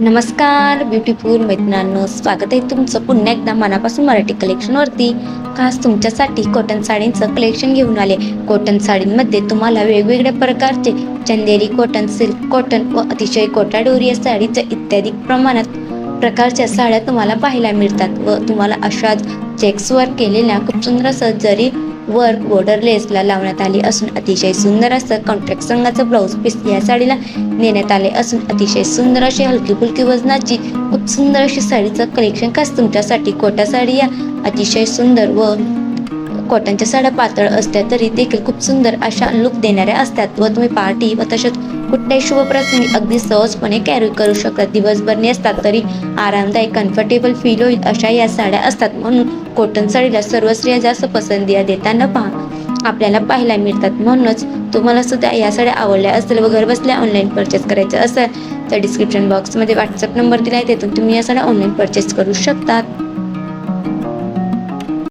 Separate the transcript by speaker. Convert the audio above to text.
Speaker 1: नमस्कार ब्युटिफुल मैत्रिणांनो. स्वागत आहे तुमचं पुन्हा एकदा मनापासून मराठी कलेक्शनवरती खास तुमच्यासाठी कॉटन साडींचं कलेक्शन घेऊन आले. कॉटन साडींमध्ये तुम्हाला वेगवेगळ्या प्रकारचे चंदेरी कॉटन सिल्क कॉटन व अतिशय कोटाडोरी या साडीच्या इत्यादी प्रमाणात प्रकारच्या साड्या तुम्हाला पाहायला मिळतात व तुम्हाला अशाच चेक्सवर केलेल्या खूप सुंदर असं जरी वर्क बॉर्डर लेसला लावण्यात आली असून अतिशय सुंदर असं कॉन्ट्रॅक्ट संघाचं ब्लाऊज पीस या साडीला नेण्यात आले असून अतिशय सुंदर अशी हलकी फुलकी वजनाची खूप सुंदर अशी साडीचं कलेक्शन खास तुमच्यासाठी कोटा साडी या अतिशय सुंदर व कॉटनच्या साड्या पातळ असल्या तरी देखील खूप सुंदर अशा लुक देणाऱ्या असतात व तुम्ही पार्टी व तसेच कुठल्याही शुभप्रसंगी अगदी सहजपणे कॅरी करू शकतात दिवसभर नेसतात तरी आरामदायक कम्फर्टेबल फील होईल अशा या साड्या असतात. म्हणून कॉटन साडीला सर्व स्त्रिया जास्त पसंती देताना पहा. आपल्याला पाहायला मिळतात. म्हणूनच तुम्हाला सुद्धा या साड्या आवडल्या असतील व घरबसल्या ऑनलाईन परचेस करायचं असेल तर डिस्क्रिप्शन बॉक्समध्ये व्हॉट्सअप नंबर दिला आहे. तिथून तुम्ही या साड्या ऑनलाईन परचेस करू शकतात.